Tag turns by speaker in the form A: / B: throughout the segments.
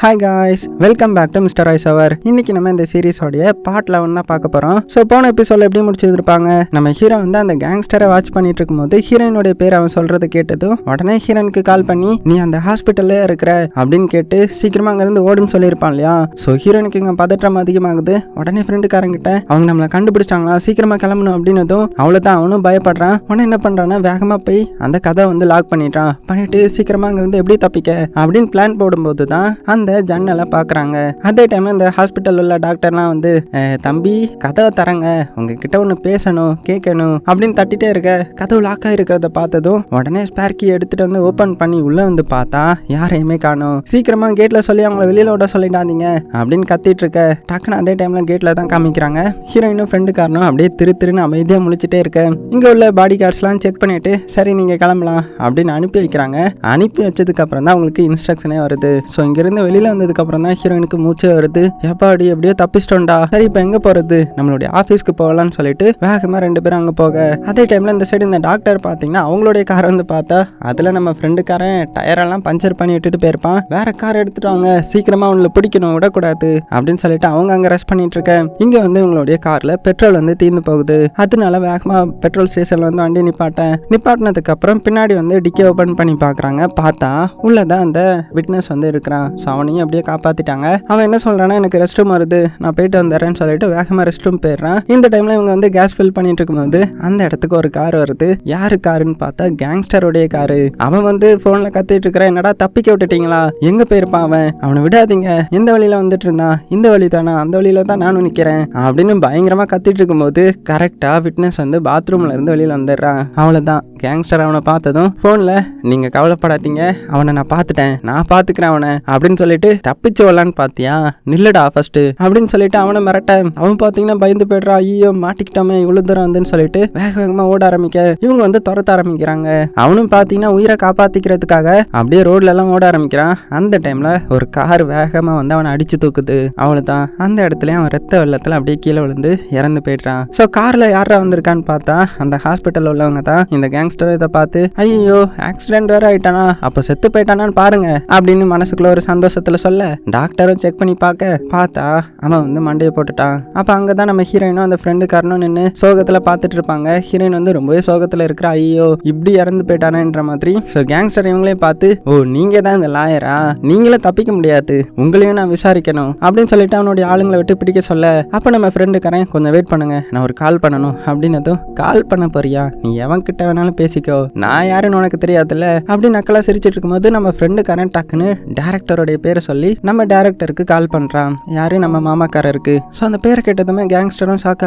A: Hi guys welcome back to mister ice அவர் இன்னைக்கு நம்ம இந்த சீரீஸோடைய பார்ட் லெவன் தான் பார்க்க போகிறோம் ஸோ போன எபிசோட எப்படி முடிச்சிருப்பாங்க நம்ம ஹீரோ வந்து அந்த கேங்ஸ்டரை வாட்ச் பண்ணிட்டு இருக்கும்போது ஹீரோயினுடைய பேர் அவன் சொல்றது கேட்டதும் உடனே ஹீரோனுக்கு கால் பண்ணி நீ அந்த ஹாஸ்பிட்டல்ல இருக்கிற அப்படின்னு கேட்டு சீக்கிரமா அங்கிருந்து ஓடுன்னு சொல்லியிருப்பான் இல்லையா? ஸோ ஹீரோனுக்கு இங்கே பதற்றம் அதிகமாகுது. உடனே ஃப்ரெண்டுக்காரங்கிட்ட அவங்க நம்மளை கண்டுபிடிச்சிட்டாங்களா? சீக்கிரமா கிளம்பணும் அப்படின்னதும் அவ்வளோதான் அவனும் பயப்படுறான். உடனே என்ன பண்ணுறான்னா வேகமாக போய் அந்த கதை வந்து லாக் பண்ணிட்டான் பண்ணிட்டு சீக்கிரமா அங்கிருந்து எப்படி தப்பிக்க? அப்படின்னு பிளான் போடும்போது தான் அந்த ஜன்னலை பார்க்குறாங்க. அதே டைம் இந்த ஹாஸ்பிட்டல் உள்ள டாக்டர்லாம் வந்து தம்பி கதவை தரங்க. உங்ககிட்ட ஒன்று பேசணும் கேட்கணும் அப்படின்னு தட்டிட்டே இருக்க. கதவு லாக் ஆகிருக்கிறத பார்த்ததும் உடனே ஸ்பேர்க்கி எடுத்துகிட்டு எடுத்துட்டு வந்து ஓப்பன் பண்ணி உள்ளே வந்து பார்த்தா யாரையுமே காணும். சீக்கிரமாக கேட்டில் சொல்லி அவங்கள வெளியில் விட சொல்லிடாதீங்க அப்படின்னு கத்திட்டு இருக்க. டக்குன்னு அதே டைமில் கேட்டில் தான் காமிக்கிறாங்க. ஹீரோயினும் ஃப்ரெண்டுக்காரனும் அப்படியே திரு திருன்னு அமைதியாக முழிச்சிட்டே இருக்க. இங்கே உள்ள பாடி கார்ட்ஸ்லாம் செக் பண்ணிட்டு சரி நீங்கள் கிளம்பலாம் அப்படின்னு அனுப்பி வைக்கிறாங்க. அனுப்பி வச்சதுக்கு அப்புறம் தான் அவங்களுக்கு இன்ஸ்ட்ரக்ஷனே வருது. ஸோ இங்கேருந்து வெளியே வெளியில வந்ததுக்கு அப்புறம் தான் ஹீரோயினுக்கு மூச்சே வருது. எப்பாடி எப்படியோ தப்பிச்சிட்டோம்டா. சரி இப்போ எங்க போறது? நம்மளுடைய ஆஃபீஸ்க்கு போகலாம்னு சொல்லிட்டு வேகமா ரெண்டு பேரும் அங்க போக. அதே டைம்ல இந்த சைடு இந்த டாக்டர் பாத்தீங்கன்னா அவங்களுடைய கார் வந்து பார்த்தா அதுல நம்ம ஃப்ரெண்டுக்காரன் டயரெல்லாம் பஞ்சர் பண்ணி விட்டுட்டு போயிருப்பான். வேற கார் எடுத்துட்டு வாங்க. சீக்கிரமா அவங்களை பிடிக்கணும் விடக்கூடாது அப்படின்னு சொல்லிட்டு அவங்க அங்க ரெஸ்ட் பண்ணிட்டு இருக்க. இங்க வந்து இவங்களுடைய கார்ல பெட்ரோல் வந்து தீர்ந்து போகுது. அதனால வேகமா பெட்ரோல் ஸ்டேஷன்ல வந்து வண்டி நிப்பாட்டேன். நிப்பாட்டினதுக்கு அப்புறம் பின்னாடி வந்து டிக்கி ஓபன் பண்ணி பாக்குறாங்க. பார்த்தா உள்ளதான் அந்த விட்னஸ் வந்து இருக்கிறான். ஸோ அவனையும் அப்படியே காப்பாத்திட்டாங்க. அவன் என்ன சொல்றான்னா எனக்கு ரெஸ்ட் ரூம் வருது. நான் போயிட்டு வந்துடுறேன்னு சொல்லிட்டு வேகமா ரெஸ்ட் ரூம் போயிடுறான். இந்த டைம்ல இவங்க வந்து கேஸ் ஃபில் பண்ணிட்டு இருக்கும்போது அந்த இடத்துக்கு ஒரு கார் வருது. யாரு காருன்னு பார்த்தா கேங்ஸ்டருடைய காரு அவன் வந்து போன்ல கத்திட்டு இருக்கிறான். என்னடா தப்பிக்க விட்டுட்டீங்களா? எங்க போயிருப்பான் அவன்? அவனை விடாதீங்க. எந்த வழியில வந்துட்டு இருந்தான். இந்த வழி தானா அந்த வழியில தான் நானும் நிக்கிறேன். அப்படின்னு பயங்கரமா கத்திட்டு இருக்கும்போது கரெக்டா விட்னஸ் வந்து பாத்ரூம்ல இருந்து வெளியில வந்துடுறான். அவ்வளவுதான். கேங்ஸ்டர் அவனை பார்த்ததும் போன்ல நீங்க கவலைப்படாதீங்க. அவனை நான் பார்த்துட்டேன். நான் பாத்துக்கிறேன் அவனை. அப்படின்னு சொல்லிட்டு தப்பிச்சு வரலான்னு பாத்தியா? நில்லுடா ஃபர்ஸ்ட் அப்படின்னு சொல்லிட்டு அவனை மிரட்ட அவன் பாத்தீங்கன்னா பயந்து போயிடுறான். ஐயோ மாட்டிக்கிட்டோமே இவ்வளவு தூரம் வந்துன்னு சொல்லிட்டு வேக வேகமா ஓட ஆரம்பிக்க. இவங்க வந்து துரத்த ஆரம்பிக்கிறாங்க. அவனும் பாத்தீங்கன்னா உயிரை காப்பாத்திக்கிறதுக்காக அப்படியே ரோட்ல எல்லாம் ஓட ஆரம்பிக்கிறான். அந்த டைம்ல ஒரு கார் வேகமா வந்து அவனை அடிச்சு தூக்குது. அவ்வளவுதான். அந்த இடத்துல அவன் ரத்த வெள்ளத்துல அப்படியே கீழே விழுந்து இறந்து போயிடுறான். ஸோ கார்ல யாரா வந்திருக்கான்னு பார்த்தா அந்த ஹாஸ்பிட்டல் உள்ளவங்க தான். இந்த கேங்ஸ்டர் இதை பார்த்து ஐயோ ஆக்சிடென்ட் வேற ஆயிட்டானா? அப்போ செத்து போயிட்டானான்னு பாருங்க. அப்படின்னு மனசுக்குள்ள ஒரு சந்தோஷத்தை சந்தோஷத்துல சொல்ல டாக்டரும் செக் பண்ணி பார்க்க பார்த்தா அவன் வந்து மண்டையை போட்டுட்டான். அப்போ அங்கே தான் நம்ம ஹீரோயினும் அந்த ஃப்ரெண்டு காரனும் நின்று சோகத்தில் பார்த்துட்டு இருப்பாங்க. ஹீரோயின் வந்து ரொம்பவே சோகத்தில் இருக்கிற ஐயோ இப்படி இறந்து போயிட்டானேன்ற மாதிரி. ஸோ கேங்ஸ்டர் இவங்களே பார்த்து ஓ நீங்கள் தான் இந்த லாயரா நீங்களும் தப்பிக்க முடியாது. உங்களையும் நான் விசாரிக்கணும். அப்படின்னு சொல்லிட்டு அவனுடைய ஆளுங்களை விட்டு பிடிக்க சொல்ல அப்போ நம்ம ஃப்ரெண்டுக்காரன் கொஞ்சம் வெயிட் பண்ணுங்க. நான் ஒரு கால் பண்ணணும். அப்படின்னதும் கால் பண்ண போறியா? நீ எவன் கிட்ட வேணாலும் பேசிக்கோ. நான் யாருன்னு உனக்கு தெரியாதுல்ல? அப்படி நக்கலா சிரிச்சிட்டு இருக்கும்போது நம்ம ஃப்ரெண்டுக்காரன் டக்குன்னு டேரக்டருடைய பேர் பேரை சொல்லி நம்ம டேரக்டருக்கு கால் பண்றான். யாரு? நம்ம மாமாக்காரருக்கு. ஸோ அந்த பேரை கேட்டதுமே கேங்ஸ்டரும் ஷாக்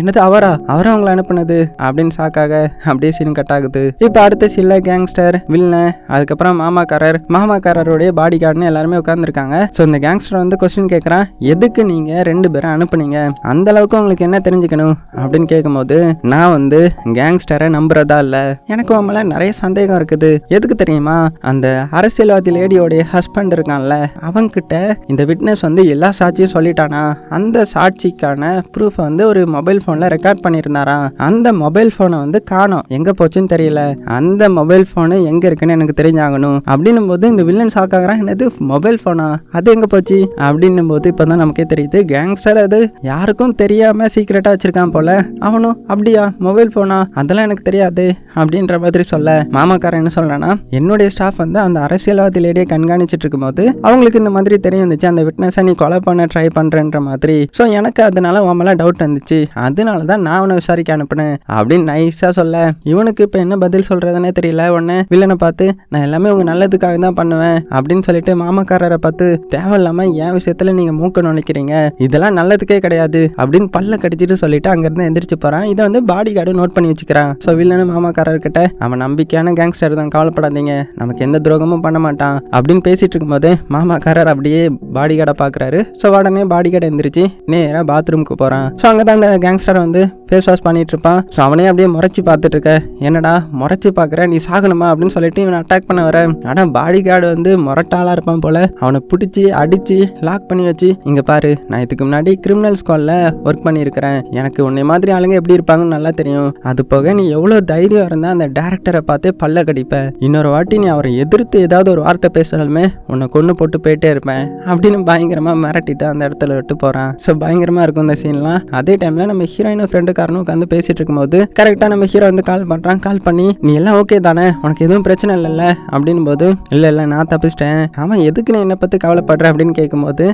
A: என்னது அவரா? அவரா அவங்கள அனுப்புனது? அப்படின்னு ஷாக்காக அப்படியே சீன் கட் ஆகுது. இப்போ அடுத்த சில கேங்ஸ்டர் வில்லன் அதுக்கப்புறம் மாமாக்காரர் மாமாக்காரருடைய பாடி கார்டுன்னு எல்லாருமே உட்காந்துருக்காங்க ஸோ இந்த கேங்ஸ்டர் வந்து கொஸ்டின் கேட்குறான் எதுக்கு நீங்க ரெண்டு பேரும் அனுப்புனீங்க? அந்த அளவுக்கு உங்களுக்கு என்ன தெரிஞ்சுக்கணும்? அப்படின்னு கேட்கும்போது நான் வந்து கேங்ஸ்டரை நம்புறதா இல்லை. எனக்கு உன் நிறைய சந்தேகம் இருக்குது. எதுக்கு தெரியுமா? அந்த அரசியல்வாதி லேடியோடைய ஹஸ்பண்ட் இருக்கான்ல அவன்கிட்ட இந்த விட்னஸ் வந்து எல்லா சாட்சியும் சொல்லிட்டானா? அந்த சாட்சிக்கான ப்ரூஃப் வந்து ஒரு மொபைல் ஃபோனில் ரெக்கார்ட் பண்ணியிருந்தாராம் அந்த மொபைல் ஃபோனை வந்து காணோம். எங்கே போச்சுன்னு தெரியல. அந்த மொபைல் ஃபோனு எங்கே இருக்குன்னு எனக்கு தெரிஞ்சாகணும். அப்படின்னும் போது இந்த வில்லன் சாக்காகிறான் என்னது மொபைல் ஃபோனா அது எங்கே போச்சு? அப்படின்னும் போது இப்போ தான் நமக்கே தெரியுது கேங்ஸ்டர் அது. யாருக்கும் தெரியாமல் சீக்கிரட்டாக வச்சிருக்கான் போல. அவனும் அப்படியா மொபைல் ஃபோனா அதெல்லாம் எனக்கு தெரியாது. அப்படின்ற மாதிரி சொல்ல. மாமாக்காரன் என்ன சொல்றான்னா என்னுடைய ஸ்டாஃப் வந்து அந்த அரசியல்வாதி லேடியை கண்காணிச்சிட்டு இருக்கும்போது அவங்களுக்கு இந்த மாதிரி தெரியும் வந்துச்சு அந்த விட்னஸை நீ கொலை பண்ண ட்ரை பண்ணுறன்ற மாதிரி. ஸோ எனக்கு அதனால உன் டவுட் வந்துச்சு. அதனால தான் நான் அவனை விசாரிக்க அனுப்புனேன். அப்படின்னு நைஸாக சொல்ல. இவனுக்கு இப்போ என்ன பதில் சொல்கிறதுனே தெரியல. உடனே வில்லனை பார்த்து நான் எல்லாமே உங்கள் நல்லதுக்காக தான் பண்ணுவேன். அப்படின்னு சொல்லிட்டு மாமாக்காரரை பார்த்து தேவையில்லாமல் என் விஷயத்தில் நீங்கள் மூக்க நுழைக்கிறீங்க. இதெல்லாம் நல்லதுக்கே கிடையாது. அப்படின்னு பல்ல கடிச்சிட்டு சொல்லிட்டு அங்கேருந்து எந்திரிச்சு போறான். இதை வந்து பாடி கார்டு நோட் பண்ணி வச்சுக்கிறான். ஸோ வில்லனு மாமாக்காரர்கிட்ட அவன் நம்பிக்கையான கேங்ஸ்டர் தான். கவலைப்படாதீங்க. நமக்கு எந்த துரோகமும் பண்ண மாட்டான். அப்படின்னு பேசிட்டு இருக்கும்போது மாமாக்காரர் அப்படியே பாடி கார்டை பார்க்குறாரு. ஸோ உடனே பாடி கார்டை எந்திரிச்சு நேராக பாத்ரூமுக்கு போகிறான் ஸோ அங்கே தான் அந்த கேங்ஸ்டர் வந்து ஃபேஸ் வாஷ் பண்ணிட்டு இருப்பான். ஸோ அவனே அப்படியே முறைச்சி பார்த்துட்டு இருக்க. என்னடா முறைச்சி பார்க்குற? நீ சாகணுமா? அப்படின்னு சொல்லிட்டு இவன் அட்டாக் பண்ண வர. ஆனால் பாடி கார்டு வந்து முரட்டாளாக இருப்பான் போல. அவனை பிடிச்சி அடிச்சு லாக் பண்ணி வச்சு இங்கே பாரு நான் இதுக்கு முன்னாடி கிரிமினல் ஸ்குவாலில் ஒர்க் பண்ணியிருக்கிறேன். எனக்கு உன்னை மாதிரி ஆளுங்க எப்படி இருப்பாங்கன்னு நல்லா தெரியும். அது போக நீ எவ்வளோ தைரியம் இருந்தால் அந்த டேரக்டரை பார்த்து பல்ல கடிப்ப. இன்னொரு வாட்டி நீ அவரை எதிர்த்து ஏதாவது ஒரு வார்த்தை பேசினாலுமே உன்னை கொன்று போட்டு விட்டு போயிட்டே இருப்பேன். அப்படின்னு பயங்கரமாக மிரட்டிட்டு அந்த இடத்துல விட்டு போகிறான் ஸோ பயங்கரமாக இருக்கும் இந்த சீன்லாம் அதே டைமில் நம்ம ஹீரோயினும் ஃப்ரெண்டுக்காரனும் உட்காந்து பேசிட்டு இருக்கும்போது கரெக்டாக நம்ம ஹீரோ வந்து கால் பண்ணுறான் கால் பண்ணி நீ எல்லாம் ஓகே தானே? உனக்கு எதுவும் பிரச்சனை இல்லைல்ல? அப்படின்னு போது இல்லை இல்லை நான் தப்பிச்சிட்டேன். ஆமாம் எதுக்கு நீ என்னை பற்றி கவலைப்படுற? அப்படின்னு கேட்கும்போது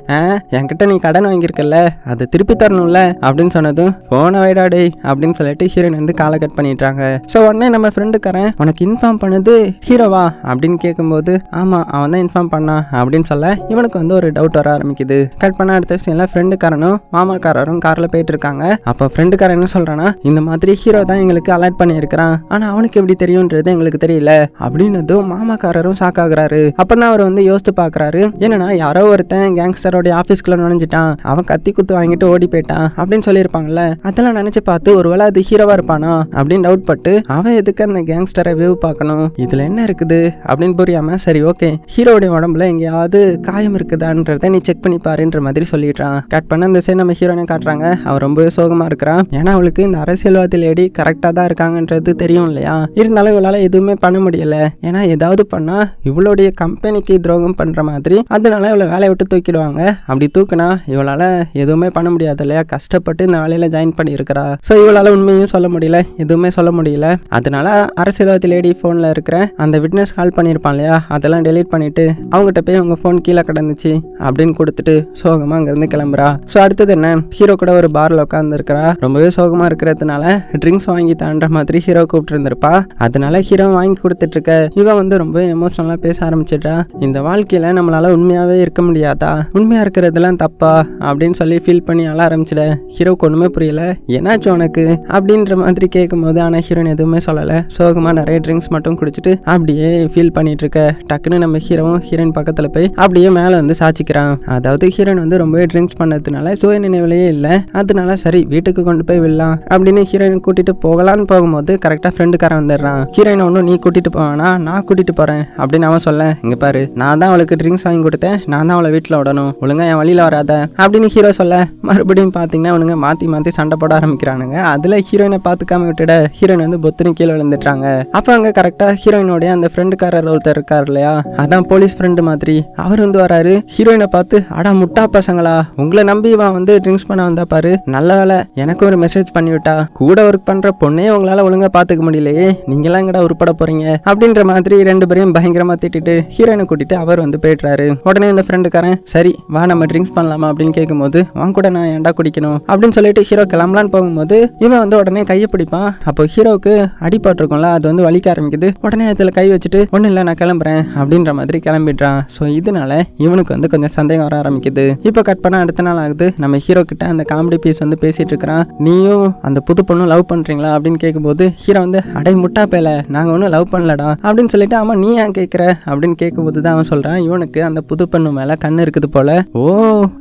A: என்கிட்ட நீ கடன் வாங்கியிருக்கல அதை திருப்பி தரணும்ல? அப்படின்னு சொன்னதும் போன வைடாடே அப்படின்னு சொல்லிட்டு ஹீரோயின் வந்து காலை கட் பண்ணிட்டாங்க ஸோ உடனே நம்ம ஃப்ரெண்டுக்காரன் உனக்கு இன்ஃபார்ம் பண்ணது ஹீரோவா அப்படின்னு கேட்கும்போது ஆமாம் அவன் தான் இன்ஃபார்ம் பண்ணான். அப்படின்னு சொல்ல இவனுக்கு வந்து ஒரு டவுட் வர ஆரம்பிக்குது. கட் பண்ண அடுத்த சீனில் ஃப்ரெண்டுக்காரனும் மாமாக்காரரும் காரில் போயிட்டு இருக்காங்க அப்போ ஃப்ரெண்டுக்காரன் என்ன சொல்கிறான்னா இந்த மாதிரி ஹீரோ தான் எங்களுக்கு அலர்ட் பண்ணியிருக்கிறான். ஆனால் அவனுக்கு எப்படி தெரியுன்றது எங்களுக்கு தெரியல அப்படின்னதும் மாமாக்காரரும் ஷாக் ஆகுறாரு. அப்போ தான் அவர் வந்து யோசித்து பார்க்குறாரு என்னன்னா யாரோ ஒருத்தன் கேங்ஸ்டரோடைய ஆஃபீஸ்க்குள்ள நுழைஞ்சிட்டான். அவன் கத்தி குத்து வாங்கிட்டு ஓடி போயிட்டான் அப்படின்னு சொல்லியிருப்பாங்கல்ல. அதெல்லாம் நினச்சி பார்த்து ஒருவேளை அது ஹீரோவா இருப்பானா அப்படின்னு டவுட் பட்டு அவன் எதுக்கு அந்த கேங்ஸ்டரை வியூ பார்க்கணும்? இதில் என்ன இருக்குது? அப்படின்னு புரியாம சரி ஓகே ஹீரோடைய உடம்புல எங்கேயாவது காயம் இருக்குதான்றத நீ செக் பண்ணி பாருன்ற மாதிரி சொல்லிடுறான். கட் பண்ண அந்த சைடு நம்ம ஹீரோனை காட்டுறாங்க. அவன் ரொம்பவே சோகமா இருக்கிறான். ஏன்னா அவளுக்கு இந்த அரசியல்வாதி லேடி கரெக்டாக தான் இருக்காங்கன்றது தெரியும் இல்லையா? இருந்தாலும் இவளால் எதுவுமே பண்ண முடியல. ஏன்னா ஏதாவது பண்ணா இவளுடைய கம்பெனிக்கு துரோகம் பண்ற மாதிரி அதனால இவளை வேலையை விட்டு தூக்கிடுவாங்க. அப்படி தூக்குனா இவளால் எதுவுமே பண்ண முடியாது இல்லையா? கஷ்டப்பட்டு இந்த வேலையில ஜாயின் பண்ணியிருக்கிறா. ஸோ இவளால் உண்மையும் சொல்ல முடியல எதுவுமே சொல்ல முடியல. அதனால அரசியல்வாதி லேடி ஃபோனில் இருக்கிற அந்த விட்னஸ் கால் பண்ணியிருப்பான் இல்லையா? அதெல்லாம் டெலீட் பண்ணிட்டு அவங்ககிட்ட போய் அவங்க ஃபோன் கீழே கிடந்துச்சு அப்படின்னு கொடுத்துட்டு சோகமாக அங்கேருந்து கிளம்புறா. ஸோ அடுத்தது என்ன? ஹீரோ கூட ஒரு பாரில் உட்காந்துருக்கிறா ரொம்பவே சோகமாக இருக்கிறதுனால ட்ரிங்க்ஸ் வாங்கி தான்ற மாதிரி ஹீரோ கூப்பிட்டு இருந்திருப்பா அதனால ஹீரோ வாங்கி கொடுத்துட்டு இருக்க இவன் வந்து ரொம்ப எமோஷனலாக பேச ஆரம்பிச்சிட்டா இந்த வாழ்க்கையில் நம்மளால உண்மையாகவே இருக்க முடியாதா? உண்மையாக இருக்கிறதெல்லாம் தப்பா? அப்படின்னு சொல்லி ஃபீல் பண்ணி அழ ஆரம்பிச்சிட. ஹீரோக்கு ஒன்றுமே புரியல. என்னாச்சு உனக்கு? அப்படின்ற மாதிரி கேட்கும்போது ஆனால் ஹீரோயின் எதுவுமே சொல்லலை. சோகமாக நிறைய ட்ரிங்க்ஸ் மட்டும் குடிச்சிட்டு அப்படியே ஃபீல் பண்ணிட்டு இருக்க. டக்குன்னு நம்ம ஹீரோவும் ஹீரோயின் பக்கத்தில் போய் அப்படியே மேலே வந்து சாச்சிக்கிறான். அதாவது ஹீரோயின் வந்து ரொம்பவே ட்ரிங்க்ஸ் பண்ணதுனால சுய நினைவுலையே இல்லை. அதனால சரி வீட்டுக்கு கொண்டு போய் விடலாம் அப்படின்னு ஹீரோயின் கூட்டிட்டு போகலான்னு போகும்போது கரெக்டாக ஃப்ரெண்டுக்காரன் வந்துடுறான். ஹீரோயின் ஒன்றும் நீ கூட்டிட்டு போவேனா நான் கூட்டிட்டு போறேன் அப்படின்னு அவன் சொல்ல இங்க பாரு நான் தான் அவளுக்கு ட்ரிங்க்ஸ் வாங்கி கொடுத்தேன் நான் தான் அவளை வீட்டில் விடணும். ஒழுங்கா என் வழியில் வராத. அப்படின்னு ஹீரோ சொல்ல மறுபடியும் பார்த்தீங்கன்னா அவனுங்க மாற்றி மாற்றி சண்டை போட ஆரம்பிக்கிறானுங்க. அதில் ஹீரோயினை பார்த்துக்காம விட்டுட ஹீரோயின் வந்து பொத்துன்னு கீழே விழுந்துட்டாங்க அப்போ அங்கே கரெக்டாக ஹீரோயினோடைய அந்த ஃப்ரெண்டுக்காரர் ஒருத்தர் இருக்கார் இல்லையா? அதான் போலீஸ் ஃப்ரெண்டு மாதிரி. அவர் வந்து வராரு. ஹீரோயினை பார்த்து அடா முட்டா பசங்களா உங்களை நம்பி இவன் வந்து ட்ரிங்க்ஸ் பண்ண வந்தா பாரு. நல்ல வேலை. எனக்கு ஒரு மெசேஜ் பண்ணிவிட்டா கூட ஒர்க் பண்ற பொண்ணே உங்களால ஒழுங்கா பாத்துக்க முடியலையே. நீங்களாம் எங்கடா உருப்பட போறீங்க? அப்படின்ற மாதிரி ரெண்டு பேரையும் பயங்கரமா திட்டிட்டு ஹீரோயினை கூட்டிட்டு அவர் வந்து போயிடுறாரு. உடனே இந்த ஃப்ரெண்டுக்காரன் சரி வா நம்ம ட்ரிங்க்ஸ் பண்ணலாமா? அப்படின்னு கேட்கும்போது வாங்க கூட நான் ஏன்டா குடிக்கணும்? அப்படின்னு சொல்லிட்டு ஹீரோ கிளம்பலான்னு போகும்போது இவன் வந்து உடனே கையை பிடிப்பான். அப்போ ஹீரோவுக்கு அடிபட்டிருக்கும்ல அது வந்து வலிக்க ஆரம்பிக்குது. உடனே அதில் கை வச்சுட்டு ஒன்றும் இல்லை நான் கிளம்புறேன். அப்படின்ற மாதிரி கிளம்பிடுறான். ஸோ இது இதனால இவனுக்கு வந்து கொஞ்சம் சந்தேகம் வர ஆரம்பிக்குது. இப்போ கட் பண்ண அடுத்த நாள் ஆகுது. நம்ம ஹீரோ கிட்ட அந்த காமெடி பீஸ் வந்து பேசிட்டு இருக்கிறான். நீயும் அந்த புது பொண்ணும் லவ் பண்றீங்களா அப்படின்னு கேட்கும்போது ஹீரோ வந்து அடை முட்டா பேல நாங்க ஒன்றும் லவ் பண்ணலடா அப்படின்னு சொல்லிட்டு ஆமா நீ ஏன் கேட்குற அப்படின்னு கேட்கும்போது தான் அவன் சொல்றான். இவனுக்கு அந்த புது பொண்ணு மேல கண்ணு இருக்குது போல. ஓ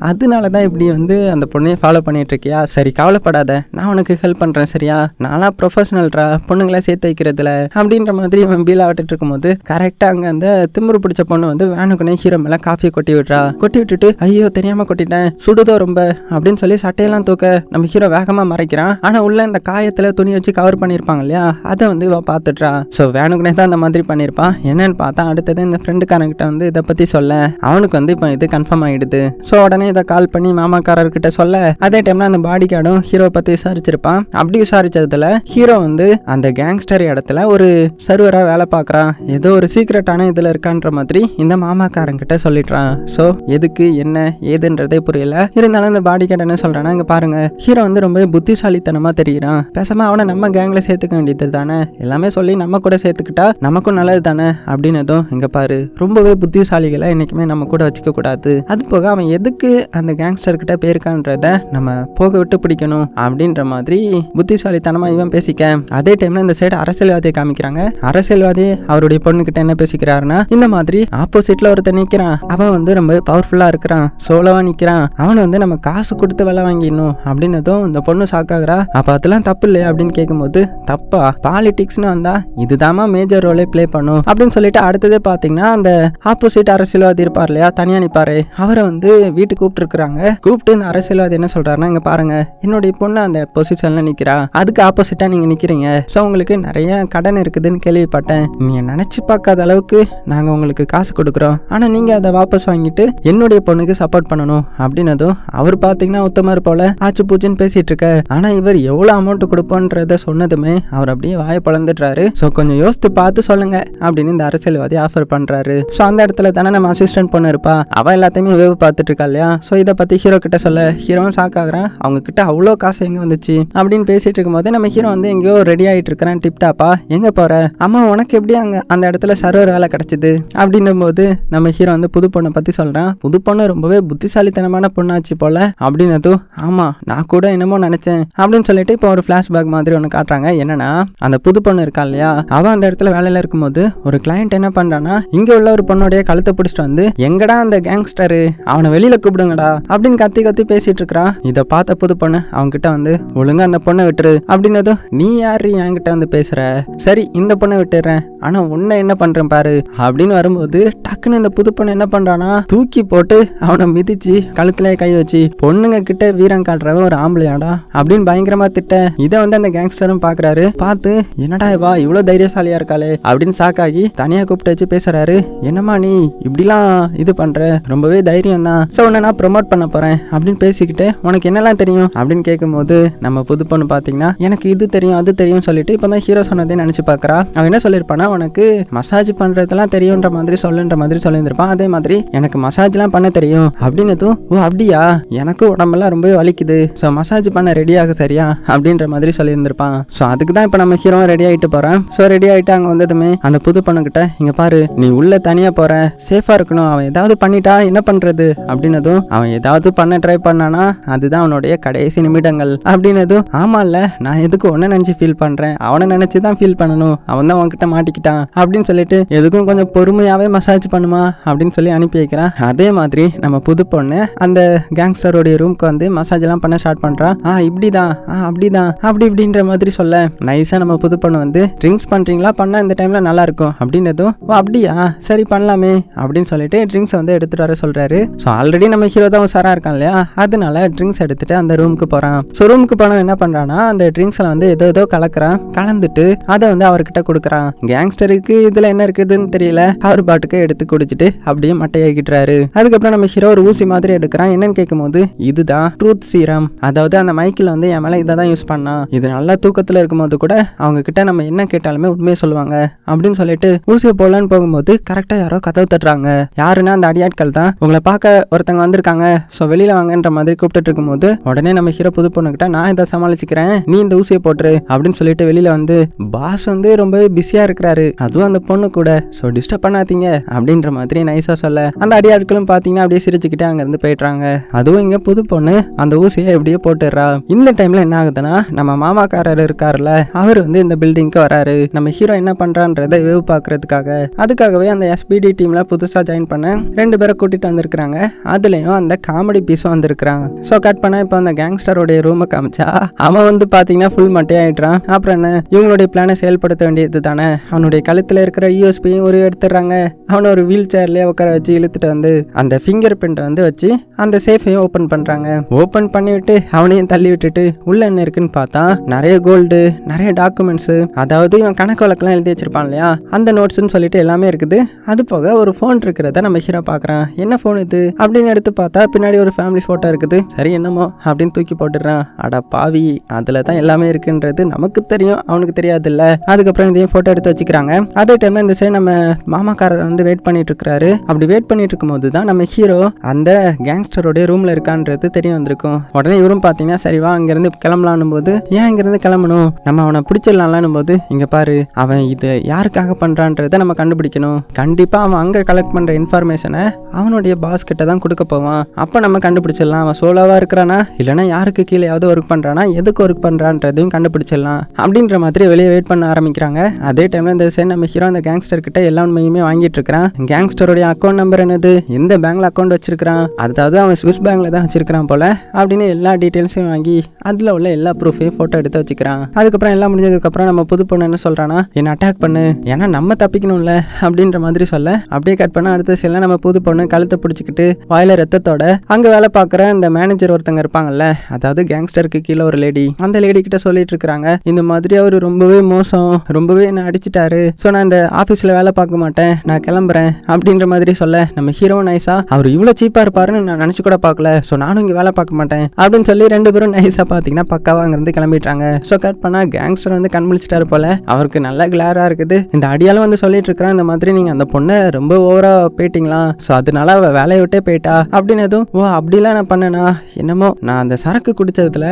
A: அதனால தான் இப்படி வந்து அந்த பொண்ணையை ஃபாலோ பண்ணிட்டு இருக்கியா? சரி கவலைப்படாத. நான் உனக்கு ஹெல்ப் பண்றேன் சரியா? நான்லாம் ப்ரொஃபஷனல்ரா பொண்ணுங்களை சேர்த்து வைக்கிறதுல? அப்படின்ற மாதிரி அவன் பீல் ஆகிட்டு இருக்கும்போது கரெக்டாக அங்கே அந்த திமுரு பிடிச்ச பொண்ணு வந்து வேனுக்குனே ஹீரோ மேலே காஃபி கொட்டி விட்றா? கொட்டி விட்டுட்டு ஐயோ தெரியாம கொட்டிட்டேன். சுடுதோ ரொம்ப அப்படின்னு சொல்லி சட்டையெல்லாம் தூக்க நம்ம ஹீரோ வேகமாக மறைக்கிறான். ஆனால் உள்ள இந்த காயத்தில் துணி வச்சு கவர் பண்ணியிருப்பாங்க இல்லையா? அதை வந்து இவ பார்த்துட்றா. ஸோ வேணுக்குனே தான் அந்த மாதிரி பண்ணிருப்பான் என்னன்னு பார்த்தா அடுத்தது இந்த ஃப்ரெண்டுக்காரங்கிட்ட வந்து இதை பற்றி சொல்ல. அவனுக்கு வந்து இப்போ இது கன்ஃபார்ம் ஆகிடுது ஸோ உடனே இதை கால் பண்ணி மாமாக்காரர்கிட்ட சொல்ல. அதே டைம்ல அந்த பாடி கார்டும் ஹீரோ பற்றி விசாரிச்சிருப்பான். அப்படி விசாரிச்சதுல ஹீரோ வந்து அந்த கேங்ஸ்டர் இடத்துல ஒரு சர்வராக வேலை பார்க்குறான் ஏதோ ஒரு சீக்ரெட்டான இதில் இருக்கான்ற மாதிரி இந்த மாமாக்காரங்கிட்ட சொல்லிடுறான் ஸோ எதுக்கு என்ன ஏதுன்றதே புரியல. இருந்தாலும் இந்த பாடி கார்டு என்ன சொல்றான்னா இங்கே பாருங்க. ஹீரோ வந்து ரொம்ப புத்திசாலித்தனமாக தெரிகிறான் பேசாமல் அவனை நம்ம கேங்கில் சேர்த்துக்க வேண்டியது தானே? எல்லாமே சொல்லி நம்ம கூட சேர்த்துக்கிட்டா நமக்கும் நல்லது தானே? அப்படின்னதும் இங்கே பாரு. ரொம்பவே புத்திசாலிகளை என்றைக்குமே நம்ம கூட வச்சுக்க கூடாது. அது போக அவன் எதுக்கு அந்த கேங்ஸ்டர் கிட்ட போயிருக்கான்றத நம்ம போக விட்டு பிடிக்கணும் அப்படின்ற மாதிரி புத்திசாலித்தனமாக இவன் பேசிக்க. அதே டைம்ல இந்த சைடு அரசியல்வாதியை காமிக்கிறாங்க. அரசியல்வாதி அவருடைய பொண்ணுக்கிட்ட என்ன பேசிக்கிறாருன்னா இந்த மாதிரி ஆப்போசிட்ல ஒருத்தன் நிற்கிறான் அவன் வந்து ரொம்ப பவர்ஃபுல்லா இருக்கிறான். சோலவா நிற்கிறான் அவன் வந்து நம்ம காசு கொடுத்து வேலை வாங்கிடணும் அப்படின்னதும் இந்த பொண்ணு ஷாக்காகிறா அப்போ அதெல்லாம் தப்பு இல்லையா அப்படின்னு கேட்கும்போது தப்பா? பாலிடிக்ஸ்னு வந்தா இதுதாம்மா மேஜர் ரோலே ப்ளே பண்ணும் அப்படின்னு சொல்லிட்டு அடுத்ததே பார்த்தீங்கன்னா அந்த ஆப்போசிட் அரசியல்வாதி இருப்பார் இல்லையா தனியாக நிற்பாரு அவரை வந்து வீட்டுக்கு கூப்பிட்டுருக்குறாங்க. கூப்பிட்டு இந்த அரசியல்வாதி என்ன சொல்கிறாருன்னா இங்கே பாருங்க என்னுடைய பொண்ணு அந்த பொசிஷனில் நிற்கிறா அதுக்கு ஆப்போசிட்டா நீங்கள் நிற்கிறீங்க ஸோ உங்களுக்கு நிறைய கடன் இருக்குதுன்னு கேள்விப்பட்டேன். நீங்கள் நினச்சி பார்க்காத அளவுக்கு நாங்கள் உங்களுக்கு காசு கொடுக்குறோம். ஆனால் நீங்கள் நீங்கள் அதை வாபஸ் வாங்கிட்டு என்னுடைய பொண்ணுக்கு சப்போர்ட் பண்ணணும் அப்படின்னதும் அவர் பார்த்தீங்கன்னா உத்தமர் போல ஆச்சு பூச்சின்னு பேசிட்டு இருக்க. ஆனால் இவர் எவ்வளவு அமௌண்ட் கொடுப்போன்றத சொன்னதுமே அவர் அப்படியே வாயை பழந்துடுறாரு ஸோ கொஞ்சம் யோசித்து பார்த்து சொல்லுங்க அப்படின்னு இந்த அரசியல்வாதி ஆஃபர் பண்றாரு. ஸோ அந்த இடத்துல தானே நம்ம அசிஸ்டன்ட் பொண்ணு இருப்பா. அவ எல்லாத்தையுமே வேவு பார்த்துட்டு இருக்கா இல்லையா? ஸோ இதை பற்றி ஹீரோ கிட்ட சொல்ல. ஹீரோவும் ஷாக் ஆகுறான். அவங்க கிட்ட அவ்வளோ காசு எங்கே வந்துச்சு? அப்படின்னு பேசிட்டு இருக்கும்போது நம்ம ஹீரோ வந்து எங்கேயோ ரெடி ஆகிட்டு இருக்கிறான். டிப் டாப்பா எங்க அம்மா உனக்கு எப்படி அங்க அந்த இடத்துல சர்வர் வேலை கிடச்சிது? அப்படின்னும் போது நம்ம ஹீரோ வந்து புது பொண்ணை பத்தி சொல்றான். புது பொண்ணு ரொம்பவே புத்திசாலித்தனமான பொண்ணாச்சு போல. அப்படின்னு ஆமா நான் கூட என்னமோ நினைச்சேன் அப்படின்னு சொல்லிட்டு இப்போ ஒரு ஃபிளாஷ்பேக் மாதிரி ஒன்று காட்டுறாங்க. என்னன்னா அந்த புது பொண்ணு இருக்கா இல்லையா? அவ அந்த இடத்துல வேலையில இருக்கும்போது ஒரு கிளையண்ட் என்ன பண்றான்னா இங்க உள்ள ஒரு பொண்ணுடைய கழுத்தை பிடிச்சிட்டு வந்து எங்கடா அந்த கேங்ஸ்டரு அவனை வெளியில கூப்பிடுங்கடா. அப்படின்னு கத்தி கத்தி பேசிட்டு இருக்கிறான் இதை பார்த்த புது பொண்ணு அவங்க கிட்ட வந்து ஒழுங்கா அந்த பொண்ணை விட்டுரு. அப்படின்னதும் நீ யாரு என்கிட்ட வந்து பேசுற? சரி இந்த பொண்ணை விட்டுறேன். ஆனா உன்னை என்ன பண்றேன் பாரு. அப்படின்னு வரும்போது டக்குன்னு இந்த புது பொண்ணு என்ன பண்றானா தூக்கி போட்டு அவனை மிதிச்சு கழுத்துல கை வச்சு பொண்ணுங்க கிட்ட வீரம் காட்டுறவன் ஒரு ஆம்பளையாடா அப்படின்னு பயங்கரமா திட்ட. இதை வந்து அந்த கேங்ஸ்டரும் பாக்குறாரு. பார்த்து என்னடா வா இவ்வளவு தைரியசாலியா இருக்காளே அப்படின்னு சாக்காகி தனியா கூப்பிட்டு வச்சு பேசுறாரு. என்னம்மா நீ இப்படிலாம் இது பண்ற? ரொம்பவே தைரியம் தான் ஸோ உன்னை நான் ப்ரொமோட் பண்ண போறேன் அப்படின்னு பேசிக்கிட்டு உனக்கு என்னெல்லாம் தெரியும்? அப்படின்னு கேட்கும்போது நம்ம புது பொண்ணு பாத்தீங்கன்னா எனக்கு இது தெரியும் அது தெரியும் சொல்லிட்டு இப்போ தான் ஹீரோ சொன்னதே நினச்சி பாக்குறா. அவன் என்ன சொல்லியிருப்பானா உனக்கு மசாஜ் பண்றதெல்லாம் தெரியுன்ற மாதிரி சொல்லுன்ற மாதிரி சொல்லியிருந்திருப்பான். அதே மாதிரி எனக்கு மசாஜ்லாம் பண்ண தெரியும். அப்படின்னதும் ஓ அப்படியா? எனக்கும் உடம்பெல்லாம் ரொம்ப வலிக்குது. ஸோ மசாஜ் பண்ண ரெடி ஆக சரியா? அப்படின்ற மாதிரி சொல்லியிருந்திருப்பான். ஸோ அதுக்கு தான் இப்போ நம்ம ஹீரோ ரெடி ஆகிட்டு போகிறேன் ஸோ ரெடி ஆகிட்டு அங்கே வந்ததுமே அந்த புது பொண்ணுக்கிட்ட இங்கே பாரு நீ உள்ளே தனியாக போகிற சேஃபாக இருக்கணும். அவன் ஏதாவது பண்ணிட்டா என்ன பண்ணுறது அப்படின்னதும் அவன் ஏதாவது பண்ண ட்ரை பண்ணானா அதுதான் அவனுடைய கடைசி நிமிடங்கள். அப்படின்னதும் ஆமால்ல நான் எதுக்கு ஒன்றை நினச்சி ஃபீல் பண்ணுறேன் அவனை நினச்சி தான் ஃபீல் பண்ணணும். அவன் தான் உன்கிட்ட மாட்டிக்கிட்டான். அப்படின்னு சொல்லிட்டு எதுக்கும் கொஞ்சம் பொறுமையாகவே மசாஜ் பண்ணுமா? அப்படின்னு அப்படின்னு சொல்லி அனுப்பி வைக்கிறான். அதே மாதிரி நம்ம புது பொண்ணு அந்த கேங்ஸ்டரோடைய ரூம்க்கு வந்து மசாஜ் எல்லாம் பண்ண ஸ்டார்ட் பண்றான் ஆ இப்படிதான். ஆ அப்படிதான். அப்படி இப்படின்ற மாதிரி சொல்ல நைஸா நம்ம புது பொண்ணு வந்து ட்ரிங்க்ஸ் பண்றீங்களா? பண்ணா இந்த டைம்ல நல்லா இருக்கும். அப்படின்னதும் ஓ அப்படியா? சரி பண்ணலாமே. அப்படின்னு சொல்லிட்டு ட்ரிங்க்ஸ் வந்து எடுத்துட்டு வர சொல்றாரு. ஸோ ஆல்ரெடி நம்ம ஹீரோ தான் உசாரா இருக்கான் இல்லையா? அதனால ட்ரிங்க்ஸ் எடுத்துட்டு அந்த ரூமுக்கு போறான். ஸோ ரூமுக்கு போனால் என்ன பண்றான்னா அந்த ட்ரிங்க்ஸில் வந்து ஏதோ ஏதோ கலக்குறான். கலந்துட்டு அதை வந்து அவர்கிட்ட கொடுக்குறான். கேங்ஸ்டருக்கு இதுல என்ன இருக்குதுன்னு தெரியல. அவர் பாட்டுக்கு எடுத்து குடிச்சிட்டு அப்படியே மட்டையாக்கிட்டுறாரு அதுக்கப்புறம் நம்ம ஹீரோ ஒரு ஊசி மாதிரி எடுக்கிறான். என்னன்னு கேட்கும்போது இதுதான் ட்ரூத் சீரம் அதாவது அந்த மைக்கில் வந்து என் மேலே இதை தான் யூஸ் பண்ணான் இது நல்லா தூக்கத்தில் இருக்கும்போது கூட அவங்க கிட்ட நம்ம என்ன கேட்டாலுமே உண்மையை சொல்லுவாங்க. அப்படின்னு சொல்லிட்டு ஊசியை போடலான்னு போகும்போது கரெக்டாக யாரோ கதவு தட்டுறாங்க. யாருன்னா அந்த அடியாட்கள் தான். உங்களை பார்க்க ஒருத்தங்க வந்திருக்காங்க. ஸோ வெளியில் வாங்கன்ற மாதிரி கூப்பிட்டுட்டு இருக்கும்போது உடனே நம்ம ஹீரோ புது பொண்ணுக்கிட்ட நான் இதை சமாளிச்சுக்கிறேன். நீ இந்த ஊசியை போட்டுரு. அப்படின்னு சொல்லிட்டு வெளியில் வந்து பாஸ் வந்து ரொம்ப பிஸியாக இருக்கிறாரு. அதுவும் அந்த பொண்ணு கூட. ஸோ டிஸ்டர்ப் பண்ணாதீங்க. அப்படின்ற மாதிரி நான் நைஸா சொல்ல. அந்த அடியாட்களும் பார்த்தீங்கன்னா அப்படியே சிரிச்சுக்கிட்டே அங்கேருந்து போயிடுறாங்க. அதுவும் இங்க புது பொண்ணு அந்த ஊசியை எப்படியோ போட்டுடுறா. இந்த டைம்ல என்ன ஆகுதுன்னா நம்ம மாமாக்காரர் இருக்கார்ல அவர் வந்து இந்த பில்டிங்க்கு வராரு. நம்ம ஹீரோ என்ன பண்ணுறான்றதை வேவு பார்க்கறதுக்காக அதுக்காகவே அந்த எஸ்பிடி டீம்ல புதுசா ஜாயின் பண்ண ரெண்டு பேரை கூட்டிட்டு வந்திருக்கிறாங்க. அதுலயும் அந்த காமெடி பீஸும் வந்திருக்கிறாங்க. ஸோ கட் பண்ணால் இப்போ அந்த கேங்ஸ்டருடைய ரூமை காமிச்சா அவன் வந்து பாத்தீங்கன்னா ஃபுல் மட்டையாயிட்டான் அப்புறம் என்ன? இவங்களுடைய பிளானை செயல்படுத்த வேண்டியது தானே அவனுடைய கழுத்துல இருக்கிற யூஎஸ்பியும் ஒரு எடுத்துடுறாங்க. அவனை ஒரு வீல் சேர்லயே உட்கார வச்சு இழுத்துட்டு வந்து அந்த ஃபிங்கர் பிரிண்ட்டை வந்து வச்சு அந்த சேஃபையும் ஓப்பன் பண்றாங்க. ஓப்பன் பண்ணிவிட்டு அவனையும் தள்ளி விட்டுட்டு உள்ள என்ன இருக்குன்னு பார்த்தா நிறைய கோல்டு நிறைய டாக்குமெண்ட்ஸ் அதாவது இவன் கணக்கு வழக்கெல்லாம் எழுதி வச்சிருப்பான் இல்லையா? அந்த நோட்ஸ்ன்னு சொல்லிட்டு எல்லாமே இருக்குது. அது போக ஒரு ஃபோன் இருக்கிறத நம்ம ஹீரோ பார்க்குறான். என்ன ஃபோன் இது? அப்படின்னு எடுத்து பார்த்தா பின்னாடி ஒரு ஃபேமிலி ஃபோட்டோ இருக்குது. சரி என்னமோ? அப்படின்னு தூக்கி போட்டுடுறான். அட பாவி அதில் தான் எல்லாமே இருக்குன்றது நமக்கு தெரியும் அவனுக்கு தெரியாதுல்ல. அதுக்கப்புறம் இதையும் ஃபோட்டோ எடுத்து வச்சுக்கிறாங்க. அதே டைம்ல இந்த சைடு நம்ம மாமாக்காரர் வந்து வெயிட் பண்ணிட்டு இருக்கிறாரு. அப்படி வெயிட் பண்ணிட்டு இருக்கும்போது தான் நம்ம ஹீரோ அந்த கேங்ஸ்டரோடைய ரூம்ல இருக்கான்றது தெரிய வந்திருக்கும். உடனே இவரும் பார்த்தீங்கன்னா சரிவா அங்கேருந்து அங்கிருந்து கிளம்பலான்னும் போது ஏன் இங்கிருந்து கிளம்பணும்? நம்ம அவனை பிடிச்சிடலாம்லான்னும் போது இங்க பாரு அவன் இது யாருக்காக பண்றான்றதை நம்ம கண்டுபிடிக்கணும். கண்டிப்பா அவன் அங்க கலெக்ட் பண்ற இன்ஃபர்மேஷனை அவனுடைய பாஸ் கிட்ட தான் கொடுக்க போவான். அப்ப நம்ம கண்டுபிடிச்சிடலாம். அவன் சோலோவா இருக்கிறானா? இல்லைனா யாருக்கு கீழேயாவது ஒர்க் பண்றானா? எதுக்கு ஒர்க் பண்றான்றதையும் கண்டுபிடிச்சிடலாம். அப்படின்ற மாதிரி வெளியே வெயிட் பண்ண ஆரம்பிக்கிறாங்க. அதே டைம்ல இந்த சைடு நம்ம ஹீரோ அந்த கேங்ஸ்டர் கிட்ட எல்லா உண்மையுமே வாங்கிட்டு இருக்கிறான். கேங்ஸ்டருடைய அக்கௌண்ட் நம்பர் என்னது? எந்த பேங்க்ல அக்கௌண்ட் வச்சிருக்கான் அதாவது அவன் ஸ்விஸ் பேங்க்ல தான் வச்சிருக்கான் போல. அப்படின்னு எல்லா டீட்டெயில்ஸையும் வாங்கி அதுல உள்ள எல்லா ப்ரூஃபையும் போட்டோ எடுத்து வச்சுக்கிறான். அதுக்கப்புறம் எல்லாம் முடிஞ்சதுக்கு அப்புறம் நம்ம புது பொண்ணு என்ன சொல்றானா என்ன அட்டாக் பண்ணு. ஏன்னா நம்ம தப்பிக்கணும்ல அப்படின்ற மாதிரி சொல்ல அப்படியே கட் பண்ண அடுத்த சில நம்ம புது பொண்ணு கழுத்தை பிடிச்சிக்கிட்டு வாயில ரத்தத்தோட அங்க வேலை பார்க்குற இந்த மேனேஜர் ஒருத்தங்க இருப்பாங்கல்ல அதாவது கேங்ஸ்டருக்கு கீழே ஒரு லேடி அந்த லேடி கிட்ட சொல்லிட்டு இருக்காங்க இந்த மாதிரி அவர் ரொம்பவே மோசம் ரொம்பவே என்ன அடிச்சிட்டாரு. ஸோ நான் இந்த ஆஃபீஸில் வேலை பார்க்க மாட்டேன். நான் கிளம்புறேன் அப்படின்ற மாதிரி மாதிரி சொல்ல நம்ம ஹீரோ நைஸா அவர் இவ்வளோ சீப்பாக இருப்பாருன்னு நான் நினச்சி கூட பார்க்கல. ஸோ நானும் இங்கே வேலை பார்க்க மாட்டேன். அப்படின்னு சொல்லி ரெண்டு பேரும் நைஸாக பார்த்தீங்கன்னா பக்காவாக அங்கேருந்து கிளம்பிட்டாங்க ஸோ கட் பண்ணால் கேங்ஸ்டர் வந்து கண்முழிச்சிட்டாரு போல. அவருக்கு நல்ல கிளாராக இருக்குது. இந்த அடியாலும் வந்து சொல்லிட்டு இருக்கிறான் இந்த மாதிரி நீங்கள் அந்த பொண்ணை ரொம்ப ஓவராக போயிட்டீங்களா ஸோ அதனால அவள் வேலையை விட்டே போயிட்டா. அப்படின்னு எதுவும் ஓ அப்படிலாம் நான் பண்ணனா? என்னமோ நான் அந்த சரக்கு குடிச்சதுல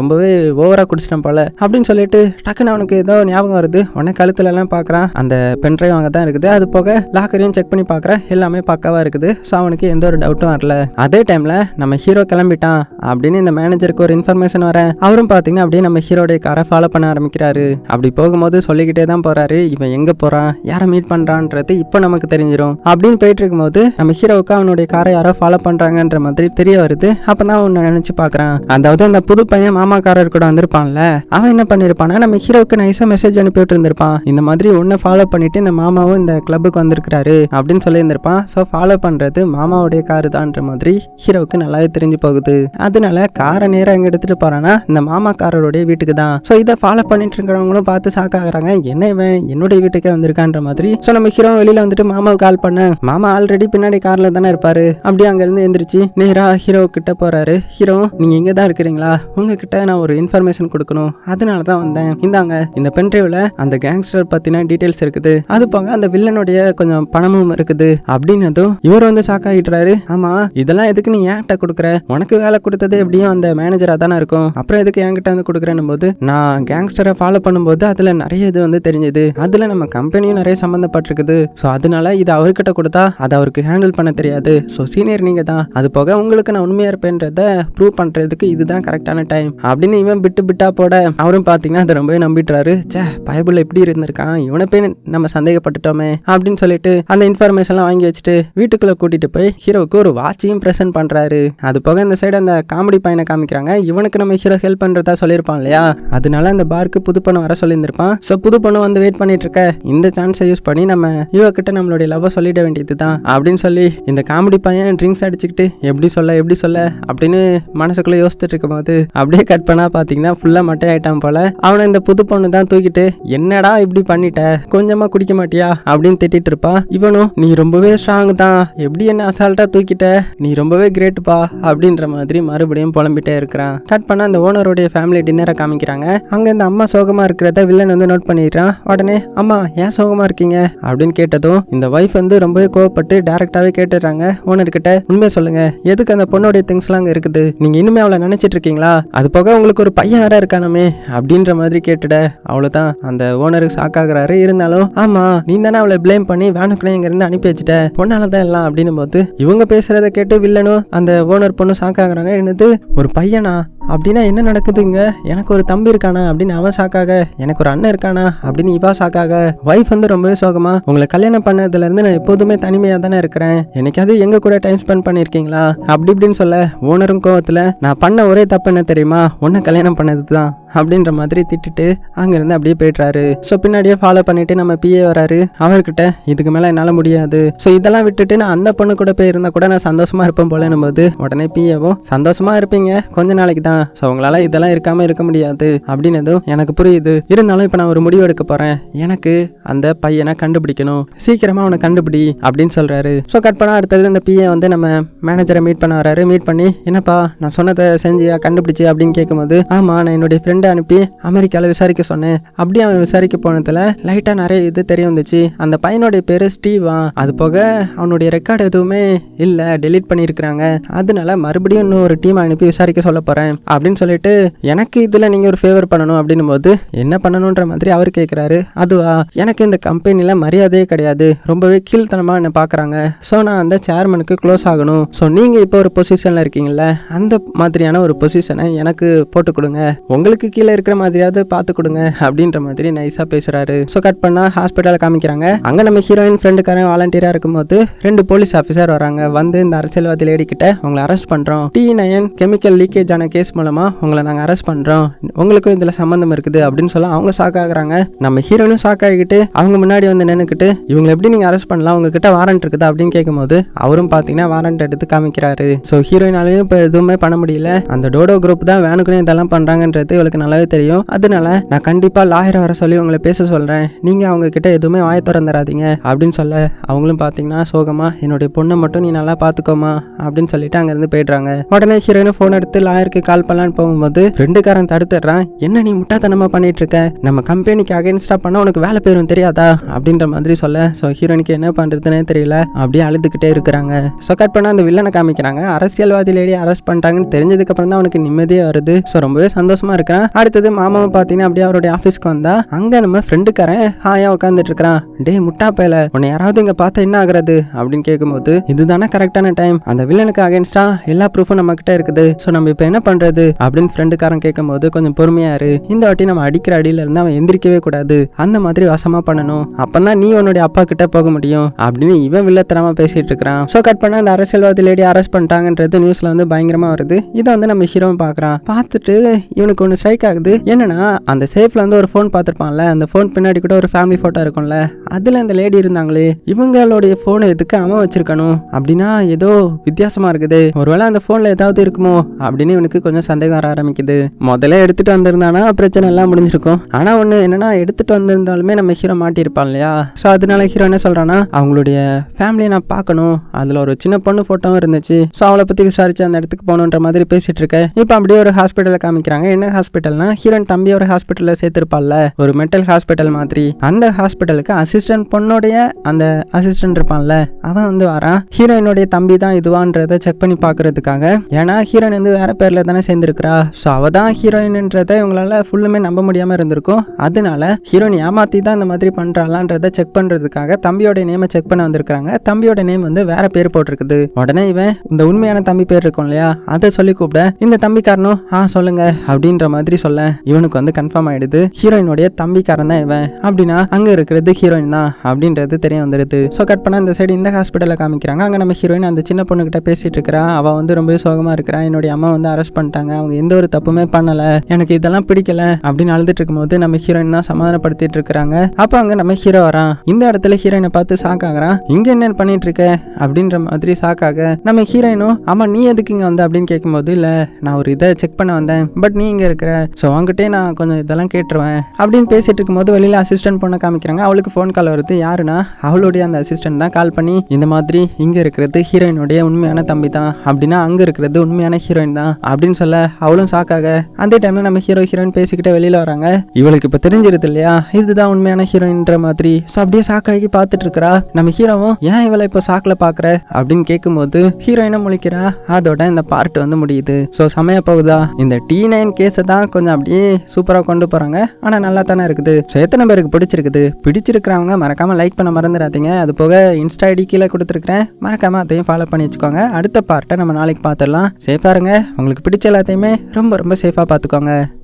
A: ரொம்பவே ஓவராக குடிச்சிட்டேன் போல. அப்படின்னு சொல்லிட்டு டக்குன்னு அவனுக்கு ஏதோ ஞாபகம் வருது. உடனே கழுத்துல எல்லாம் பார்க்குறான் அந்த பென்ட்ரைவ் அங்கே தான் இருக்குது. அது போக லாக்கரையும் செக் பண்ணி பார்க்குறேன். எல்லாமே பக்காவாக இருக்குது. ஸோ அவனுக்கு எந்த ஒரு டவுட்டும் வரல. அதே டைமில் நம்ம ஹீரோ கிளம்பிட்டான் அப்படின்னு இந்த மேனேஜருக்கு ஒரு இன்ஃபர்மேஷன் வரேன். அவரும் பார்த்தீங்கன்னா அப்படியே நம்ம ஹீரோடைய காரை ஃபாலோ பண்ண ஆரம்பிக்கிறாரு. அப்படி போகும்போது சொல்லிக்கிட்டே தான் போறாரு. இவன் எங்கே போகிறான் யாரை மீட் பண்ணுறான்றது இப்போ நமக்கு தெரிஞ்சிடும் அப்படின்னு போயிட்டு இருக்கும்போது நம்ம ஹீரோவுக்கு அவனுடைய காரை யாரோ ஃபாலோ பண்ணுறாங்கன்ற மாதிரி தெரிய வருது. அப்போ தான் அவனை நினச்சி பார்க்குறான். அதாவது அந்த புது பையன் மாமாக்காரர் கூட வந்திருப்பான்ல. அவன் என்ன பண்ணியிருப்பானா நம்ம ஹீரோவுக்கு நைஸாக மெசேஜ் அனுப்பிவிட்டு இருந்திருப்பான் இந்த மாதிரி ஒன்றை ஃபாலோ பண்ணிட்டு இந்த மாமாவும் இந்த கிளப்புக்கு வந்திருக்கிறாரு அப்படின்னு சொல்லியிருந்திருப்பான். ஸோ ஃபாலோ பண்ணுறது மாமாவுடைய காரு தான்ற மாதிரி ஹீரோவுக்கு நல்லாவே தெரிஞ்சு போகுது. அதனால காரை நேராக எங்கே எடுத்துகிட்டு போகிறான்னா இந்த மாமாக்காரருடைய வீட்டுக்கு தான். ஸோ இதை ஃபாலோ பண்ணிட்டு இருக்கிறவங்களும் பார்த்து ஷாக் ஆகுறாங்க. என்ன இவன்? என்னுடைய வீட்டுக்கே வந்திருக்கான்ற மாதிரி. ஸோ நம்ம ஹீரோ வெளியில் வந்துட்டு மாமாவுக்கு கால் பண்ண மாமா ஆல்ரெடி பின்னாடி காரில் தானே இருப்பார். அப்படியே அங்கேருந்து எந்திரிச்சு நேராக ஹீரோ கிட்ட போகிறாரு ஹீரோ நீங்கள் இங்கே தான் இருக்கிறீங்களா? உங்ககிட்ட நான் ஒரு இன்ஃபர்மேஷன் கொடுக்கணும். அதனால தான் வந்தேன். இந்தாங்க இந்த பென்ட்ரைவில் அந்த கேங்ஸ்டர் பற்றின டீட்டெயில்ஸ் இருக்குது. அது போக அந்த வில்லனுடைய கொஞ்சம் பணமும் இருக்குது. அப்படின்னதும் இவர் வந்து ஷாக் ஆகிட்டுறாரு ஆமா இதெல்லாம் எதுக்கு நீ ஏன்கிட்ட கொடுக்குற? உனக்கு வேலை கொடுத்தது எப்படியும் அந்த மேனேஜரா தானே இருக்கும். அப்புறம் எதுக்கு என்கிட்ட வந்து கொடுக்குறேன்னும் போது நான் கேங்ஸ்டரை ஃபாலோ பண்ணும்போது அதில் நிறைய இது வந்து தெரிஞ்சது. அதில் நம்ம கம்பெனியும் நிறைய சம்மந்தப்பட்டிருக்குது. ஸோ அதனால இது அவர்கிட்ட கொடுத்தா அதை அவருக்கு ஹேண்டில் பண்ண தெரியாது. ஸோ சீனியர் நீங்க தான். அது போக உங்களுக்கு நான் உண்மையாக இருப்பேன்றத ப்ரூவ் பண்ணுறதுக்கு இதுதான் கரெக்டான டைம் அப்படின்னு இவன் பிட்டு பிட்டா போட அவரும் பார்த்தீங்கன்னா அதை ரொம்பவே நம்பிட்டுறாரு. சே பயபுள்ள எப்படி இருந்திருக்கான். இவனை போய் நம்ம சந்தேகப்பட்டுட்டோமே அப்படின்னு சொல்லிட்டு அந்த இன்ஃபர்மேஷன் இன்ஃபர்மேஷன்லாம் வாங்கி வச்சுட்டு வீட்டுக்குள்ளே கூட்டிகிட்டு போய் ஹீரோவுக்கு ஒரு வாட்சையும் ப்ரெசென்ட் பண்ணுறாரு அது போக இந்த சைடு அந்த காமெடி பையனை காமிக்கிறாங்க. இவனுக்கு நம்ம ஹீரோ ஹெல்ப் பண்ணுறதா சொல்லியிருப்பான் இல்லையா? அதனால அந்த பார்க்கு புது பொண்ணு வர சொல்லியிருந்திருப்பான். ஸோ புது பொண்ணு வந்து வெயிட் பண்ணிட்டு இருக்க இந்த சான்ஸை யூஸ் பண்ணி நம்ம ஹீரோ கிட்ட நம்மளுடைய லவ்வை சொல்லிட வேண்டியது தான் அப்படின்னு சொல்லி இந்த காமெடி பையன் ட்ரிங்க்ஸ் அடிச்சுக்கிட்டு எப்படி சொல்ல எப்படி சொல்ல? அப்படின்னு மனசுக்குள்ளே யோசிச்சுட்டு இருக்கும்போது அப்படியே கட் பண்ணா பார்த்தீங்கன்னா ஃபுல்லாக மட்டை ஆயிட்டான் போல. அவனை இந்த புது பொண்ணு தான் தூக்கிட்டு என்னடா இப்படி பண்ணிட்ட? கொஞ்சமா குடிக்க மாட்டியா? அப்படின்னு திட்டிட்டு இருப்பா. இவனும் நீ ரொம்பவே ஸ்ட்ராங் தான். எப்படி என்ன அசால்ட்டா தூக்கிட்ட? நீ ரொம்பவே கிரேட்டுப்பா அப்படின்ற மாதிரி மறுபடியும் புலம்பிட்டே இருக்கிறான். கட் பண்ண அந்த ஓனருடைய ஃபேமிலி டின்னரை காமிக்கிறாங்க. அங்க இந்த அம்மா சோகமா இருக்கிறத வில்லன் வந்து நோட் பண்ணிடுறான். உடனே அம்மா ஏன் சோகமா இருக்கீங்க? அப்படின்னு கேட்டதும் இந்த ஒய்ஃப் வந்து ரொம்பவே கோவப்பட்டு டேரக்டாவே கேட்டுடுறாங்க. ஓனர் கிட்ட உண்மையை சொல்லுங்க. எதுக்கு அந்த பொண்ணுடைய திங்ஸ்லாம் அங்கே இருக்குது? நீங்க இன்னுமே அவளை நினைச்சிட்டு இருக்கீங்களா? அது போக உங்களுக்கு ஒரு பையன் யாரா இருக்கானுமே? அப்படின்ற மாதிரி கேட்டுட அவ்வளவுதான். அந்த ஓனருக்கு ஷாக் ஆகுறாரு. இருந்தாலும் ஆமா நீ தானே அவளை ப்ளேம் பண்ணி வேணுக்குனே இங்க இருந்து அனுப்பி வச்சுட்ட பொண்ணால தான் எல்லாம் அப்படின்னு போது இவங்க பேசுறத கேட்டு வில்லனும் அந்த ஓனர் பொண்ணு சாக்காகிறாங்க என்னது? ஒரு பையனா? அப்படின்னா என்ன நடக்குதுங்க எனக்கு ஒரு தம்பி இருக்கானா? அப்படின்னு அவன் சாக்காக எனக்கு ஒரு அண்ணன் இருக்கானா? அப்படின்னு இவா சாக்காக ஒய்ஃப் வந்து ரொம்பவே சோகமா உங்களை கல்யாணம் பண்ணதுல இருந்து நான் எப்போதுமே தனிமையா தானே இருக்கிறேன். என்னைக்காவது எங்க கூட டைம் ஸ்பெண்ட் பண்ணிருக்கீங்களா? அப்படி இப்படின்னு சொல்ல ஓனரும் கோவத்துல நான் பண்ண ஒரே தப்பு என்ன தெரியுமா? உன்னை கல்யாணம் பண்ணது தான் அப்படின்ற மாதிரி திட்டுட்டு அங்கேருந்து அப்படியே போயிடுறாரு. ஸோ பின்னாடியே ஃபாலோ பண்ணிட்டு நம்ம பிஏ வராரு. அவர்கிட்ட இதுக்கு மேலே என்னால் முடியாது. ஸோ இதெல்லாம் விட்டுட்டு நான் அந்த பொண்ணு கூட போயிருந்தா கூட நான் சந்தோஷமா இருப்பேன் போலன்னும் போது உடனே பிஏவும் சந்தோஷமா இருப்பீங்க. கொஞ்ச நாளைக்கு தான். ஸோ உங்களால் இதெல்லாம் இருக்காம இருக்க முடியாது. அப்படின்னதும் எனக்கு புரியுது. இருந்தாலும் இப்போ நான் ஒரு முடிவு எடுக்க போறேன். எனக்கு அந்த பையனை கண்டுபிடிக்கணும். சீக்கிரமா அவனை கண்டுபிடி அப்படின்னு சொல்றாரு. ஸோ கட் பண்ணா அடுத்தது இந்த பிஏ வந்து நம்ம மேனேஜரை மீட் பண்ண வராரு. மீட் பண்ணி என்னப்பா நான் சொன்னதை செஞ்சியா? கண்டுபிடிச்சி அப்படின்னு கேட்கும்போது ஆமா நான் என்னுடைய ஃப்ரெண்ட் அனுப்பி அமெரிக்காவில் விசாரிக்க சொன்னேன். அப்படி அவன் விசாரிக்க போனதுல லைட்டாக நிறைய இது தெரிய வந்துச்சு அந்த பையனுடைய பேர் ஸ்டீவா. அது போக அவனுடைய ரெக்கார்டு எதுவுமே இல்லை டெலீட் பண்ணியிருக்கிறாங்க. அதனால மறுபடியும் இன்னொரு டீம் அனுப்பி விசாரிக்க சொல்ல போகிறேன் அப்படின்னு சொல்லிட்டு எனக்கு இதில் நீங்கள் ஒரு ஃபேவர் பண்ணணும். அப்படின்னும் போது என்ன பண்ணணுன்ற மாதிரி அவர் கேட்குறாரு அதுவா? எனக்கு இந்த கம்பெனியில் மரியாதையே கிடையாது. ரொம்பவே கீழ்த்தனமாக என்னை பார்க்குறாங்க ஸோ நான் அந்த சேர்மனுக்கு க்ளோஸ் ஆகணும். ஸோ நீங்கள் இப்போ ஒரு பொசிஷனில் இருக்கீங்கல்ல அந்த மாதிரியான ஒரு பொசிஷனை எனக்கு போட்டு கொடுங்க. உங்களுக்கு கீழே இருக்கிற மாதிரியாவது பார்த்து கொடுங்க அப்படின்ற மாதிரி நைஸாக பேசுகிறாரு ஸோ கட் பண்ணால் ஹாஸ்பிட்டலில் காமிக்கிறாங்க. அங்கே நம்ம ஹீரோயின் ஃப்ரெண்டுக்காரன் வாலண்டியராக இருக்கும்போது ரெண்டு போலீஸ் ஆஃபீஸர் வராங்க. வந்து இந்த அரசியல்வாதி லேடி கிட்ட உங்களை அரெஸ்ட் பண்ணுறோம் டி நயன் கெமிக்கல் லீக்கேஜ் ஆன கேஸ் மூலமாக உங்களை நாங்கள் அரெஸ்ட் பண்ணுறோம் உங்களுக்கும் இதில் சம்மந்தம் இருக்குது அப்படின்னு சொல்ல அவங்க ஷாக் ஆகுறாங்க. நம்ம ஹீரோனும் ஷாக் ஆகிக்கிட்டு அவங்க முன்னாடி வந்து நின்றுக்கிட்டு இவங்களை எப்படி நீங்கள் அரெஸ்ட் பண்ணலாம்? உங்ககிட்ட வாரண்ட் இருக்குது அப்படின்னு கேட்கும்போது அவரும் பார்த்தீங்கன்னா வாரண்ட் எடுத்து காமிக்கிறாரு. ஸோ ஹீரோயினாலையும் இப்போ எதுவுமே பண்ண முடியல. அந்த டோடோ குரூப் தான் வேணுக்குனே இதெல்லாம் பண்ணுறாங்கன்றது இவளுக்கு எனக்கு நல்லாவே தெரியும். அதனால நான் கண்டிப்பா லாயரை வர சொல்லி உங்களை பேச சொல்றேன். நீங்க அவங்க கிட்ட எதுவுமே வாய திறந்துடாதீங்க அப்படின்னு சொல்ல அவங்களும் பாத்தீங்கன்னா சோகமா என்னுடைய பொண்ணை மட்டும் நீ நல்லா பாத்துக்கோமா அப்படின்னு சொல்லிட்டு அங்கிருந்து போயிடுறாங்க. உடனே ஹீரோயின் ஃபோன் எடுத்து லாயருக்கு கால் பண்ணலான்னு போகும்போது ரெண்டுக்காரன் தடுத்துடுறான். என்ன நீ முட்டாத்தனமா பண்ணிட்டு இருக்க நம்ம கம்பெனிக்கு அகைன்ஸ்டாக பண்ண உனக்கு வேலை பேரும் தெரியாதா? அப்படின்ற மாதிரி சொல்ல ஸோ ஹீரோயினுக்கு என்ன பண்ணுறதுனே தெரியல. அப்படியே அழுதுகிட்டே இருக்கிறாங்க. ஸோ கட் பண்ண அந்த வில்லனை காமிக்கிறாங்க. அரசியல்வாதி லேடி அரெஸ்ட் பண்ணிட்டாங்கன்னு தெரிஞ்சதுக்கு அப்புறம் தான் அவனுக்கு நிம்மதியே வருது. ஸோ ரொம்பவே சந்தோஷமா இருக்கிறான். அடுத்தது மாமாவை பார்த்தீங்கன்னா அப்படியே அவருடைய ஆஃபீஸ்க்கு வந்தா அங்கே நம்ம ஃப்ரெண்டுக்காரன் ஹாயா உட்காந்துட்டு இருக்கிறான் டே முட்டா பேல உன்னை யாராவது இங்கே பார்த்தா என்ன ஆகுறது? அப்படின்னு கேட்கும்போது இதுதானே கரெக்டான டைம் அந்த வில்லனுக்கு அகேன்ஸ்டா எல்லா ப்ரூஃபும் நம்ம கிட்ட இருக்குது. ஸோ நம்ம இப்போ என்ன பண்றது? அப்படின்னு ஃப்ரெண்டுக்காரன் கேட்கும்போது கொஞ்சம் பொறுமையா இரு. இந்த வாட்டி நம்ம அடிக்கிற அடியில இருந்து அவன் எந்திரிக்கவே கூடாது. அந்த மாதிரி வசமா பண்ணணும். அப்பதான் நீ உன்னுடைய அப்பா கிட்ட போக முடியும். அப்படின்னு இவன் வில்லத்தனமா பேசிட்டு இருக்கிறான் ஸோ கட் பண்ண அந்த அரசியல்வாதி லேடி அரெஸ்ட் பண்ணிட்டாங்கன்றது நியூஸ்ல வந்து பயங்கரமா வருது. இதை வந்து நம்ம ஹீரோவும் பார்க்கறான் பார்த்துட்டு இவனுக்கு ஒன்று ஸ்ட்ரைக் ஆகுது. என்னன்னா அந்த சேஃப்ல வந்து ஒரு ஃபோன் பார்த்துருப்பான்ல அந்த ஃபோன் பின்னாடி கூட ஒரு ஃபேமிலி ஃபோட்டோ இருக்கும்ல அதுல அந்த லேடி இருந்தாங்களே இவங்களுடைய ஃபோனை எதுக்கு அவன் வச்சிருக்கணும்? அப்படின்னா ஏதோ வித்தியாசமா இருக்குது. ஒருவேளை அந்த ஃபோன்ல ஏதாவது இருக்குமோ அப்படின்னு இவனுக்கு கொஞ்சம் சந்தேகம் வர ஆரம்பிக்குது. முதல்ல எடுத்துட்டு வந்திருந்தானா பிரச்சனை எல்லாம் முடிஞ்சிருக்கும். ஆனா ஒண்ணு என்னன்னா எடுத்துட்டு வந்திருந்தாலுமே நம்ம ஹீரோ மாட்டியிருப்பான் இல்லையா? ஸோ அதனால ஹீரோ என்ன சொல்கிறான்னா அவங்களுடைய ஃபேமிலியை நான் பார்க்கணும். அதுல ஒரு சின்ன பொண்ணு ஃபோட்டோவும் இருந்துச்சு. ஸோ அவளை பத்தி விசாரிச்சு அந்த இடத்துக்கு போகணுன்ற மாதிரி பேசிட்டு இருக்கேன். இப்போ அப்படியே ஒரு ஹாஸ்பிட்டலில் காமிக்கிறாங்க. என்ன ஹாஸ்பிட்டல் ஹாஸ்பிட்டல்னா ஹீரோன் தம்பி ஒரு ஹாஸ்பிட்டலில் சேர்த்திருப்பாள்ல? ஒரு மென்டல் ஹாஸ்பிட்டல் மாதிரி. அந்த ஹாஸ்பிட்டலுக்கு அசிஸ்டன்ட் பொண்ணுடைய அந்த அசிஸ்டன்ட் இருப்பான்ல. அவன் வந்து வரான். ஹீரோயினுடைய தம்பி தான் இதுவான்றதை செக் பண்ணி பார்க்கறதுக்காக. ஏன்னா ஹீரோயின் வந்து வேற பேர்ல தானே சேர்ந்துருக்கிறா. ஸோ அவ தான் ஹீரோயின்ன்றதை இவங்களால ஃபுல்லுமே நம்ப முடியாம இருந்திருக்கும். அதனால ஹீரோயின் ஏமாத்தி தான் இந்த மாதிரி பண்றாளான்றதை செக் பண்றதுக்காக தம்பியோட நேமை செக் பண்ண வந்திருக்காங்க தம்பியோட நேம் வந்து வேற பேர் போட்டிருக்குது. உடனே இவன் இந்த உண்மையான தம்பி பேர் இருக்கும் இல்லையா? அதை சொல்லி கூப்பிட இந்த தம்பிக்காரனும் ஆ சொல்லுங்க. அப்படின்ற மாதிரி சொல்ல? இவனுக்கு வந்து கன்ஃபார்ம் ஆயிடுது. ஹீரோயினுடைய தம்பிக்காரன் தான் இவன். அப்படின்னா அங்க இருக்கிறது ஹீரோயின் தான் அப்படின்றது தெரிய வந்துடுது. ஸோ கட் பண்ண இந்த சைடு இந்த ஹாஸ்பிட்டலில் காமிக்கிறாங்க. அங்கே நம்ம ஹீரோயின் அந்த சின்ன பொண்ணுகிட்ட பேசிட்டு இருக்கிறா. அவ வந்து ரொம்ப சோகமா இருக்கிறா. என்னுடைய அம்மா வந்து அரெஸ்ட் பண்ணிட்டாங்க. அவங்க எந்த ஒரு தப்புமே பண்ணல. எனக்கு இதெல்லாம் பிடிக்கல அப்படின்னு அழுதுட்டு இருக்கும்போது நம்ம ஹீரோயின் தான் சமாதானப்படுத்திட்டு இருக்கிறாங்க. அப்போ அங்கே நம்ம ஹீரோ வரான். இந்த இடத்துல ஹீரோயினை பார்த்து ஷாக் ஆகுறான் இங்க என்ன பண்ணிட்டு இருக்க? அப்படின்ற மாதிரி ஷாக் ஆக நம்ம ஹீரோயினும் ஆமா நீ எதுக்கு இங்க வந்த? அப்படின்னு கேட்கும்போது இல்ல நான் ஒரு இதை செக் பண்ண வந்தேன். பட் நீ இங்க இருக்கிற ஸோ அவங்ககிட்டே நான் கொஞ்சம் இதெல்லாம் கேட்டுருவேன் அப்படின்னு பேசிட்டு இருக்கும்போது வெளியில் அசிஸ்டன்ட் பொண்ணை காமிக்கிறாங்க. அவளுக்கு ஃபோன் கால் வருது. யாருன்னா? அவளுடைய அந்த அசிஸ்டன்ட் தான் கால் பண்ணி இந்த மாதிரி இங்கே இருக்கிறது ஹீரோயினுடைய உண்மையான தம்பி தான். அப்படின்னா அங்கே இருக்கிறது உண்மையான ஹீரோயின் தான். அப்படின்னு சொல்ல அவளும் சாக்காக அந்த டைமில் நம்ம ஹீரோ ஹீரோயின் பேசிக்கிட்டே வெளியில் வராங்க. இவளுக்கு இப்போ தெரிஞ்சிருது இல்லையா? இதுதான் உண்மையான ஹீரோயின்ற மாதிரி. ஸோ அப்படியே ஷாக்காகி பார்த்துட்டு இருக்கிறா. நம்ம ஹீரோவும் ஏன் இவளை இப்போ சாக்கில் பார்க்குற? அப்படின்னு கேட்கும்போது ஹீரோயினும் முழிக்கிறா. அதோட இந்த பார்ட் வந்து முடியுது. ஸோ செமையா போகுதா? இந்த டி நைன் கேஸை தான் கொஞ்சம் அப்படியே சூப்பராக கொண்டு போகிறாங்க ஆனால் நல்லா தானே இருக்குது. ஸோ எத்தனை பேருக்கு பிடிச்சிருக்குது. பிடிச்சிருக்கிறவங்க மறக்காம லைக் பண்ண மறந்துடாதீங்க. அது போக இன்ஸ்டா ஐடி கீழே கொடுத்துருக்கிறேன். மறக்காம அதையும் ஃபாலோ பண்ணி வச்சுக்கோங்க. அடுத்த பார்ட்டை நம்ம நாளைக்கு பார்த்துடலாம். சேஃபாக இருங்க. உங்களுக்கு பிடிச்ச எல்லாத்தையுமே ரொம்ப ரொம்ப சேஃபாக பார்த்துக்கோங்க.